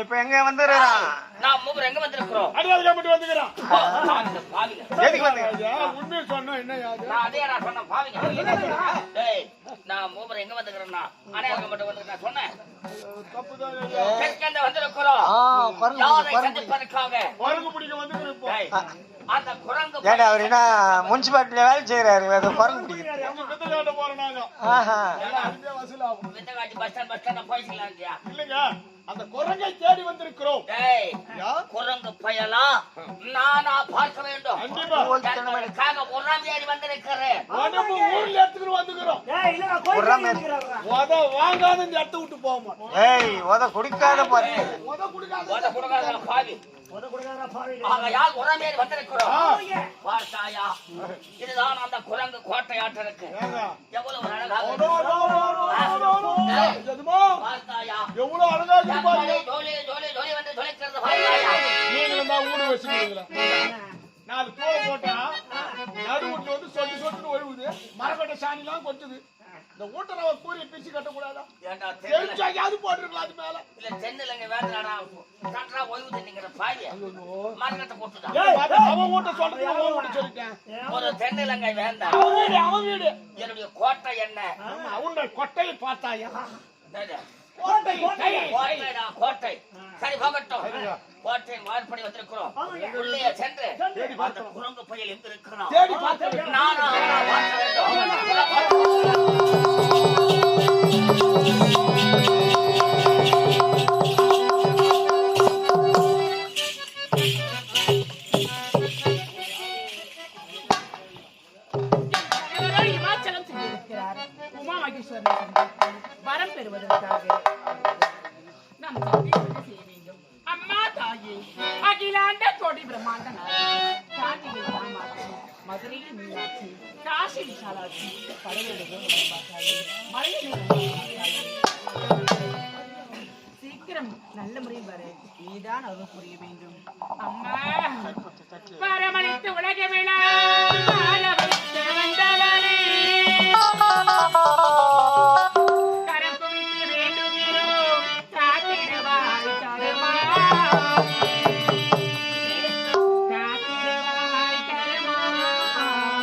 இப்ப எங்க வந்துடுறான் நான் மூவர் எங்க வந்திருக்கிறோம்? அடியாதுல மட்டும் வந்துக்கிறான். எதுக்கு வந்து ஐயா, உண்மையை சொன்னா என்ன யாது நான் அதே நான் சொன்னேன்? பாவிங்க. டேய் நான் மூவர் எங்க மட்டும் வந்து நான் சொன்னேன். வந்திருக்கிறோம்? ஆ, குரங்கு யாரை சந்திப்பதற்காக? குரங்கு பிடிக்க அந்த குரங்கு ஏடா அவர் என்ன முனிசிபாலிட்டியில வேலை செய்யறாரு அதை குரங்கு ஆஹா. வித்தகாட்சி பஸ் ஸ்டாண்ட் பஸ் ஸ்டாண்ட் போயிக்கலாம் இல்லையா இல்லைங்க அந்த குரங்கை யா? குரங்கு பயலா? நானா பார்க்க வேண்டும். தங்களுக்காக ஒன்றாம் தேதி வந்திருக்கிறேன். ஊர்ல எடுத்துக்கிட்டு வந்துக்கிறோம். உத வாங்காத இந்த இடத்த விட்டு போக மாட்டோம். ஏய் உத குடிக்காத பாரு. உத குடுக்காத. ஓத கொடுக்காத பாவி. ஆகையால் ஒன்றாம் தேதி வந்திருக்கிறோம். ஆ. பார்த்தாயா இதுதான் அந்த குரங்கு ஏங்க. எவ்வளவு அழகாக ஓடோ, ஓடோ, ஓடோ, ஓடோ, ஓடோ, ஓடோ. எதுமா? பார்த்தாயா எவ்வளவு அழகா வச்சுக்கிறீங்களா நாலு தோலை போட்டா நடுவுல வந்து சொட்டு சொட்டுன்னு ஒழுகுது. மரக்கட்டை சாணிலாம் கொட்டுது. இந்த ஊட்டரவ கூறிய பிச்சு கட்டக்கூடாதா? தெரிஞ்சாவது போட்டுருக்கலாம் அது மேல. இல்ல தென்னிலங்க வேண்டாடா கன்றா ஓய்வு தண்ணிங்கிற பாவி மரக்கட்டை பார்த்தா அவன் ஊட்ட சொல்றது அவன் ஊட்ட. சொல்லிட்டேன். ஒரு தென்னிலங்கை வேண்டாம் அவன் வீடு அவன் வீடு. என்னுடைய கோட்டை என்ன? அவனுடைய கொட்டையை பார்த்தாயா? கோட்டை கோட்டை சரி போகட்டும். கோட்டையின் வாய்ப்படி வந்திருக்கிறோம். உள்ளே சென்று தேடி அந்த. குரங்கு பையல் எங்க இருக்கிறான் தேடி பார்த்தேன் நானா பார்க்க வேண்டும். நாம் சந்தை என்ன செய்ய வேண்டும் அம்மா தாயே அகிலாண்ட கோடி பிரம்மாண்ட நாயகி, காஞ்சியில் காமாட்சி மதுரையில் மீனாட்சி காசி உடம்பாட்டாயே மலையில் சீக்கிரம் நல்ல முறையில் வர. நீதான் அருள் புரிய வேண்டும் அம்மா வரமளித்து உலக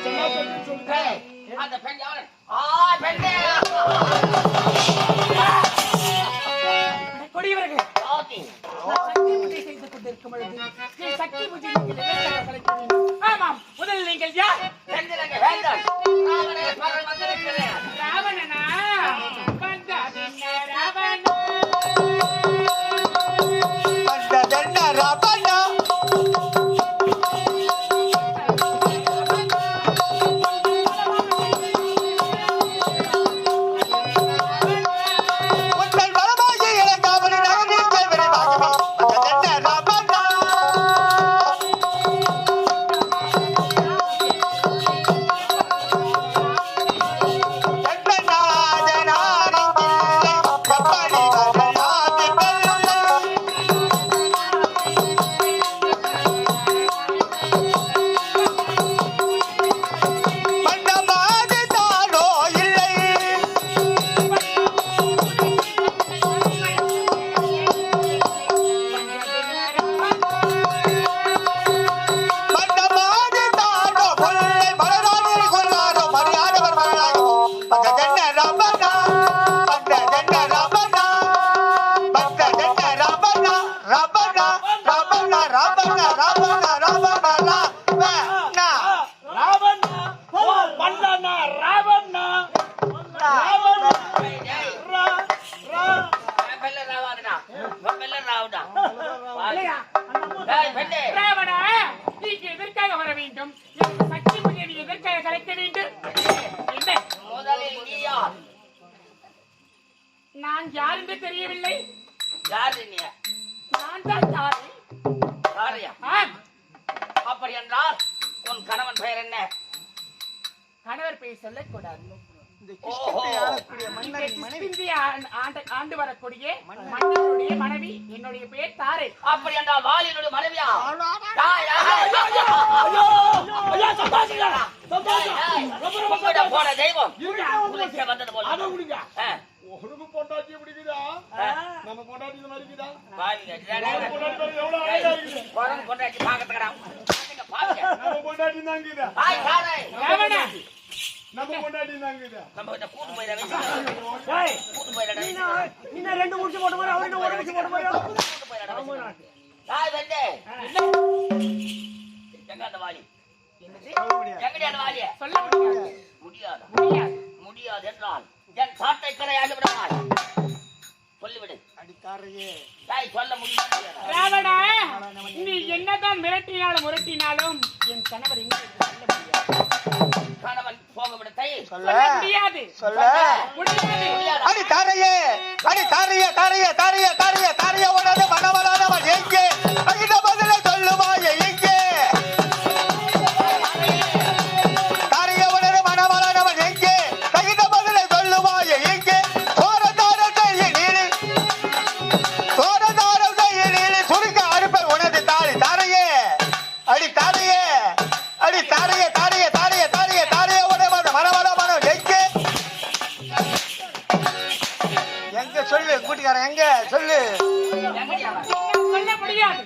சென்னா சட்டின்னு சொல்லுங்க. ஏய், அந்த பெண் யாரு? ஆ பெண்ணே. கொடியவர்கள் சக்தி பூஜை செய்து கொண்டிருக்கும் பொழுது சக்தி பூஜை வேண்டும்? ஆமாம் முதலில் நீங்கள் யார்? செந்திலங்க ராவணா நீங்க எதற்காக வர வேண்டும்? சக்தி பூஜை நீ எதற்காக கலைக்க வேண்டும்? என்ன? முதலில் நீ யார் நான் யார் என்று தெரியவில்லை. யார் நான் தான் தாரை யாரையா? அப்படி என்றால் உன் கணவன் பெயர் என்ன? கணவர் பெயர் சொல்லக்கூடாது. இந்த ஆண்டு- வரக்கூடிய மன்னருடைய மனைவி என்னுடைய பெயர் தாரை அப்படி என்றால் மனைவியா. போன தெய்வம் வந்தது போல உனக்கு பொண்டாட்டி. நம்ம பொண்டாட்டி? பொண்டாட்டி பொண்டாட்டி நம்ம? நம்ம கூட்டு. கூட்டு ரெண்டு முடிச்சு போட்டு ஒரு முடிச்சு போட்டு கூட்டு. எங்க அந்த? எங்கடி அந்த? சொல்ல முடியாது முடியாதா? முடியாது முடியாது என்றால் என் சாட்டை கரையாகி விடுவாய் சொல்லிவிடு சொல்ல முடியாது ராவணா நீ என்னதான் மிரட்டினாலும் முரட்டினாலும் என் கணவர் முடியாது கணவன் போக விடத்தை சொல்ல முடியாது. சொல்ல. அடி தாரையே அடி தாரையே தாரையே தாரையே தாரையே தாரையே உனது மனவரானவன் எங்கே இந்த பதிலை சொல்லுவாயே எங்கே தாரையே உனது மனவரானவன் எங்கே தகுந்த சொல்லு கூட்டிக்காரன் எங்க? சொல்லு. சொல்ல முடியாது?